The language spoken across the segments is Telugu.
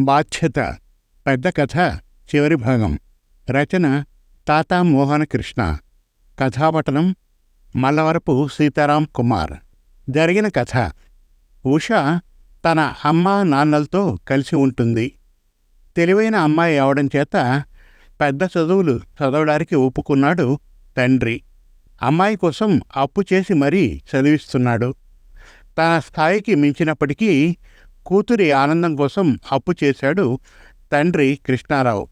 బాధ్యత పెద్ద కథ చివరి భాగం. రచన తాతా మోహన కృష్ణ కథాపటనం మల్లవరపు సీతారాం కుమార్. జరిగిన కథ. ఉష తన అమ్మ నాన్నలతో కలిసి ఉంటుంది. తెలివైన అమ్మాయి అవడం చేత పెద్ద చదువులు చదవడానికి ఒప్పుకున్నాడు తండ్రి. అమ్మాయి కోసం అప్పు చేసి మరీ చదివిస్తున్నాడు. తన స్థాయికి మించినప్పటికీ కూతురి ఆనందం కోసం అప్పు చేశాడు తండ్రి కృష్ణారావు.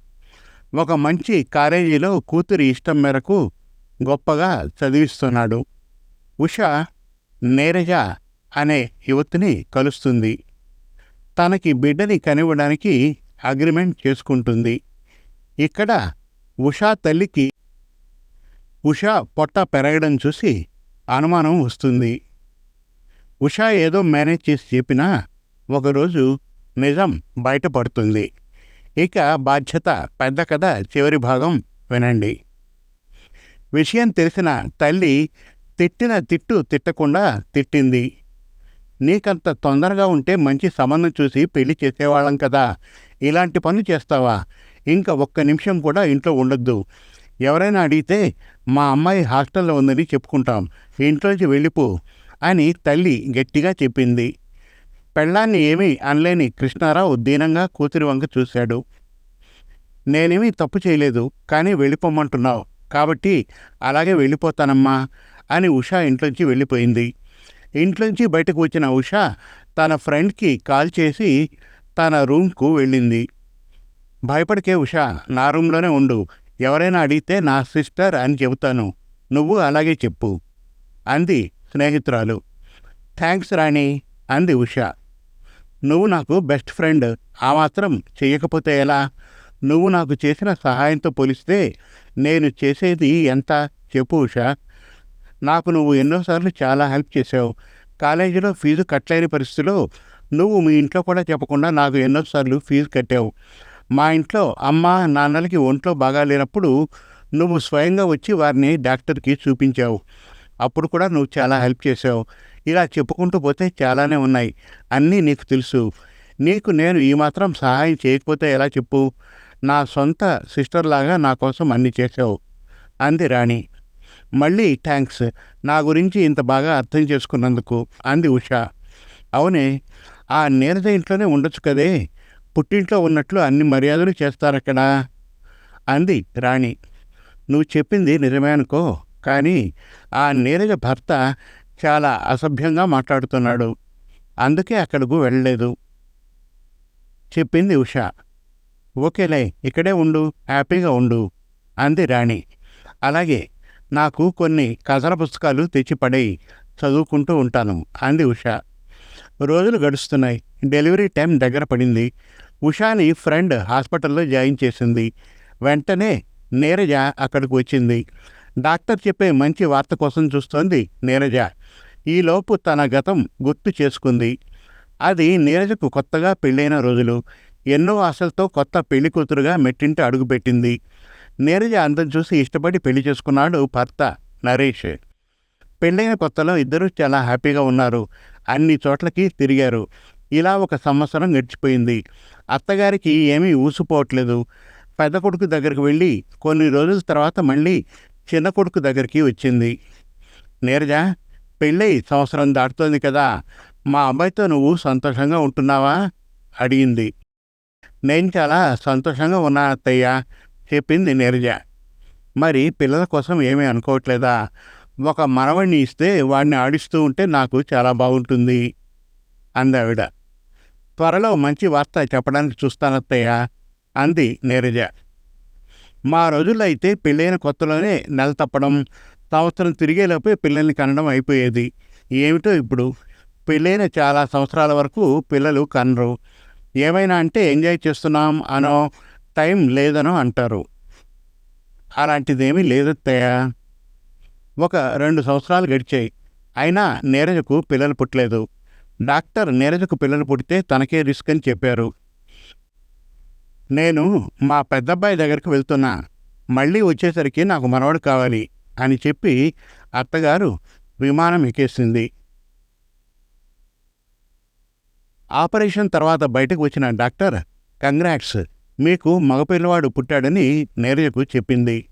ఒక మంచి కాలేజీలో కూతురి ఇష్టం మేరకు గొప్పగా చదివిస్తున్నాడు. ఉష నీరజ అనే యువతిని కలుస్తుంది. తనకి బిడ్డని కనివ్వడానికి అగ్రిమెంట్ చేసుకుంటుంది. ఇక్కడ ఉషా తల్లికి ఉషా పొట్ట పెరగడం చూసి అనుమానం వస్తుంది. ఉషా ఏదో మేనేజ్ చేసి చెప్పినా ఒకరోజు నిజం బయటపడుతుంది. ఇక బాధ్యత పెద్ద కథ చివరి భాగం వినండి. విషయం తెలిసిన తల్లి తిట్టిన తిట్టు తిట్టకుండా తిట్టింది. నీకంత తొందరగా ఉంటే మంచి సంబంధం చూసి పెళ్ళి చేసేవాళ్ళం కదా. ఇలాంటి పనులు చేస్తావా? ఇంకా ఒక్క నిమిషం కూడా ఇంట్లో ఉండొద్దు. ఎవరైనా అడిగితే మా అమ్మాయి హాస్టల్లో ఉందని చెప్పుకుంటాం. ఇంట్లోంచి వెళ్ళిపో అని తల్లి గట్టిగా చెప్పింది. పెళ్ళాన్ని ఏమీ అనలేని కృష్ణారావు దీనంగా కూతురి వంక చూశాడు. నేనేమీ తప్పు చేయలేదు కానీ వెళ్ళిపోమంటున్నావు. కాబట్టి అలాగే వెళ్ళిపోతానమ్మా అని ఉషా ఇంట్లోంచి వెళ్ళిపోయింది. ఇంట్లోంచి బయటకు వచ్చిన ఉషా తన ఫ్రెండ్కి కాల్ చేసి తన రూమ్కు వెళ్ళింది. భయపడికే ఉషా నా రూమ్లోనే ఉండు. ఎవరైనా అడిగితే నా సిస్టర్ అని చెబుతాను. నువ్వు అలాగే చెప్పు అంది స్నేహితురాలు. థ్యాంక్స్ రాణి అంది ఉషా. నువ్వు నాకు బెస్ట్ ఫ్రెండ్. ఆ మాత్రం చెయ్యకపోతే ఎలా? నువ్వు నాకు చేసిన సహాయంతో పోలిస్తే నేను చేసేది ఎంత? చెప్పు ఉషా. నాకు నువ్వు ఎన్నోసార్లు చాలా హెల్ప్ చేసావు కాలేజీలో ఫీజు కట్టలేని పరిస్థితిలో నువ్వు మీ ఇంట్లో కూడా చెప్పకుండా నాకు ఎన్నోసార్లు ఫీజు కట్టావు. మా ఇంట్లో అమ్మ నాన్నలకి ఒంట్లో బాగా లేనప్పుడు నువ్వు స్వయంగా వచ్చి వారిని డాక్టర్కి చూపించావు. అప్పుడు కూడా నువ్వు చాలా హెల్ప్ చేసావు. ఇలా చెప్పుకుంటూ పోతే చాలానే ఉన్నాయి. అన్నీ నీకు తెలుసు. నీకు నేను ఈ మాత్రం సహాయం చేయకపోతే ఎలా చెప్పు? నా సొంత సిస్టర్ లాగా నా కోసం అన్ని చేసావు. అంది రాణి. మళ్ళీ థ్యాంక్స్ నా గురించి ఇంత బాగా అర్థం చేసుకున్నందుకు అంది ఉష. అవునే ఆ నీరజ ఇంట్లోనే ఉండొచ్చు కదే. పుట్టింట్లో ఉన్నట్లు అన్ని మర్యాదలు చేస్తారక్కడ? అంది రాణి. నువ్వు చెప్పింది నిజమే అనుకో. కానీ ఆ నీరజ భర్త చాలా అసభ్యంగా మాట్లాడుతున్నాడు. అందుకే అక్కడకు వెళ్ళలేదు. చెప్పింది ఉష. ఓకేలే ఇక్కడే ఉండు హ్యాపీగా ఉండు అంది రాణి. అలాగే నాకు కొన్ని కథల పుస్తకాలు తెచ్చిపడేయి చదువుకుంటూ ఉంటాను అంది ఉష. రోజులు గడుస్తున్నాయి డెలివరీ టైం దగ్గర పడింది. ఉషాని ఫ్రెండ్ హాస్పిటల్లో జాయిన్ చేసింది. వెంటనే నీరజ అక్కడికి వచ్చింది. డాక్టర్ చెప్పే మంచి వార్త కోసం చూస్తోంది నీరజ. ఈలోపు తన గతం గుర్తు చేసుకుంది. అది నీరజకు కొత్తగా పెళ్ళైన రోజులు. ఎన్నో ఆశలతో కొత్త పెళ్ళి కూతురుగా మెట్టింటి అడుగుపెట్టింది. నీరజ అందం చూసి ఇష్టపడి పెళ్ళి చేసుకున్నాడు భర్త నరేష్. పెళ్ళైన కొత్తలో ఇద్దరూ చాలా హ్యాపీగా ఉన్నారు. అన్ని చోట్లకి తిరిగారు. ఇలా ఒక సంవత్సరం గడిచిపోయింది. అత్తగారికి ఏమీ ఊసిపోవట్లేదు. పెద్ద కొడుకు దగ్గరికి వెళ్ళి కొన్ని రోజుల తర్వాత మళ్ళీ చిన్న కొడుకు దగ్గరికి వచ్చింది. నీరజ పెళ్ళై సంవత్సరం దాటుతోంది కదా మా అమ్మాయితో నువ్వు సంతోషంగా ఉంటున్నావా? అడిగింది. నేను చాలా సంతోషంగా ఉన్నా అత్తయ్య చెప్పింది నీరజ. మరి పిల్లల కోసం ఏమీ అనుకోవట్లేదా? ఒక మనవణ్ణి ఇస్తే వాడిని ఆడిస్తూ ఉంటే నాకు చాలా బాగుంటుంది అందావిడ. త్వరలో మంచి వార్త చెప్పడానికి చూస్తానత్తయ్య అంది నీరజ. మా రోజుల్లో అయితే పెళ్ళైన కొత్తలోనే నెల తప్పడం సంవత్సరం తిరిగేలోపే పిల్లల్ని కనడం అయిపోయేది. ఏమిటో ఇప్పుడు? పెళ్ళైన చాలా సంవత్సరాల వరకు పిల్లలు కనరు. ఏమైనా అంటే ఎంజాయ్ చేస్తున్నాం అనో టైం లేదనో అంటారు. అలాంటిదేమీ లేదత్తయ్య. ఒక రెండు సంవత్సరాలు గడిచాయి. అయినా నీరజకు పిల్లలు పుట్టలేదు. డాక్టర్ నీరజకు పిల్లలు పుడితే తనకే రిస్క్ అని చెప్పారు. నేను మా పెద్దబ్బాయి దగ్గరికి వెళ్తున్నా. మళ్ళీ వచ్చేసరికి నాకు మనవడు కావాలి అని చెప్పి అత్తగారు విమానం ఎక్కేసింది. ఆపరేషన్ తర్వాత బయటకు వచ్చిన డాక్టర్ కంగ్రాట్స్ మీకు మగపిల్లవాడు పుట్టాడని నీరజకు చెప్పింది.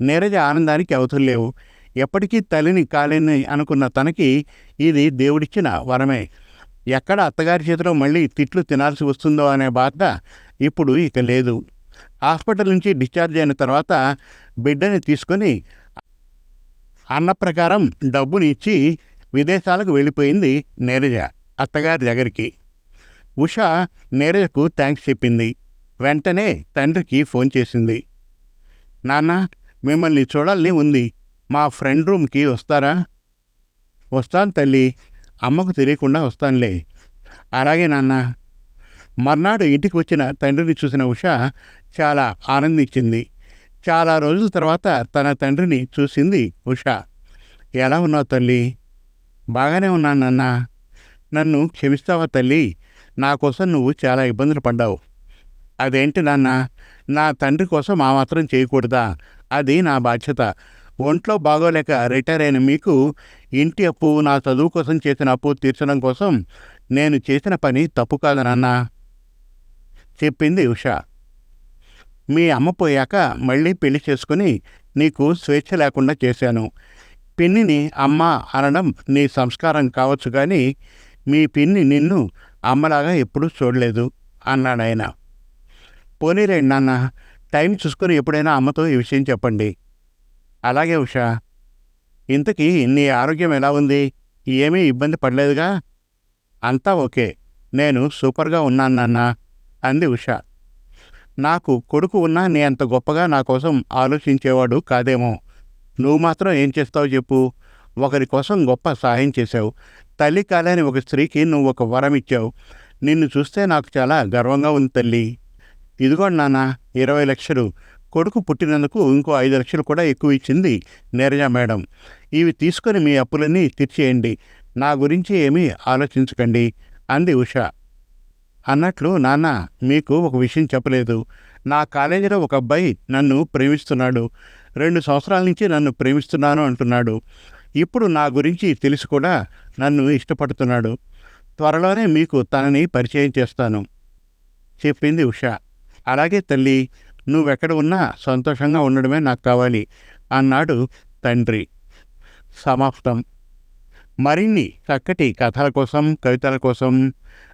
నీరజ ఆనందానికి అవతలేవు లేవు. ఎప్పటికీ తల్లిని కాలేని అనుకున్న తనకి ఇది దేవుడిచ్చిన వరమే. ఎక్కడ అత్తగారి చేతిలో మళ్ళీ తిట్లు తినాల్సి వస్తుందో అనే బాధ ఇప్పుడు ఇక లేదు. హాస్పిటల్ నుంచి డిశ్చార్జ్ అయిన తర్వాత బిడ్డని తీసుకొని అన్న ప్రకారం డబ్బుని ఇచ్చి విదేశాలకు వెళ్ళిపోయింది నీరజ అత్తగారి దగ్గరికి. ఉష నీరజకు థ్యాంక్స్ చెప్పింది. వెంటనే తండ్రికి ఫోన్ చేసింది. నాన్న మిమ్మల్ని చూడాలని ఉంది. మా ఫ్రెండ్ రూమ్కి వస్తారా? వస్తాను తల్లి అమ్మకు తెలియకుండా వస్తానులే. అలాగే నాన్న మర్నాడు ఇంటికి వచ్చిన తండ్రిని చూసిన ఉష చాలా ఆనందించింది. చాలా రోజుల తర్వాత తన తండ్రిని చూసింది ఉష. ఎలా ఉన్నావు తల్లి? బాగానే ఉన్నాను నాన్న. నన్ను క్షమిస్తావా తల్లి? నా కోసం నువ్వు చాలా ఇబ్బందులు పడ్డావు. అదేంటి నాన్న? నా తండ్రి కోసం ఆ మాత్రం చేయకూడదా? అది నా బాధ్యత. ఒంట్లో బాగోలేక రిటైర్ అయిన మీకు ఇంటి అప్పు నా చదువు కోసం చేసిన అప్పు తీర్చడం కోసం నేను చేసిన పని తప్పు కాదు నాన్నా. చెప్పింది ఉష. మీ అమ్మ పోయాక మళ్ళీ పెళ్ళి చేసుకుని నీకు స్వేచ్ఛ లేకుండా చేశాను. పిన్నిని అమ్మ అనడం నీ సంస్కారం కావచ్చు కానీ మీ పిన్ని నిన్ను అమ్మలాగా ఎప్పుడూ చూడలేదు అన్నాడు ఆయన. పోనీరేండి నాన్న టైం చూసుకొని ఎప్పుడైనా అమ్మతో ఈ విషయం చెప్పండి. అలాగే ఉషా ఇంతకీ నీ ఆరోగ్యం ఎలా ఉంది? ఏమీ ఇబ్బంది పడలేదుగా? అంతా ఓకే. నేను సూపర్గా ఉన్నాను నాన్న. అంది ఉష. నాకు కొడుకు ఉన్నా నీ అంత గొప్పగా నా కోసం ఆలోచించేవాడు కాదేమో. నువ్వు మాత్రం ఏం చేస్తావు చెప్పు. ఒకరి కోసం గొప్ప సహాయం చేశావు. తల్లి కాలేని ఒక స్త్రీకి నువ్వు ఒక వరం ఇచ్చావు. నిన్ను చూస్తే నాకు చాలా గర్వంగా ఉంది తల్లి. ఇదిగోండి నాన్న ఇరవై లక్షలు. కొడుకు పుట్టినందుకు ఇంకో ఐదు లక్షలు కూడా ఎక్కువ ఇచ్చింది నీరజ మేడం. ఇవి తీసుకొని మీ అప్పులన్నీ తీర్చేయండి. నా గురించి ఏమీ ఆలోచించకండి అంది ఉష. అన్నట్లు నాన్న మీకు ఒక విషయం చెప్పలేదు. నా కాలేజీలో ఒక అబ్బాయి నన్ను ప్రేమిస్తున్నాడు. రెండు సంవత్సరాల నుంచి నన్ను ప్రేమిస్తున్నాను అంటున్నాడు. ఇప్పుడు నా గురించి తెలిసి కూడా నన్ను ఇష్టపడుతున్నాడు. త్వరలోనే మీకు తనని పరిచయం చేస్తాను చెప్పింది ఉష. అలాగే తల్లి నువ్వెక్కడ ఉన్నా సంతోషంగా ఉండడమే నాకు కావాలి అన్నాడు తండ్రి. సమాప్తం. మరిన్ని చక్కటి కథల కోసం కవితల కోసం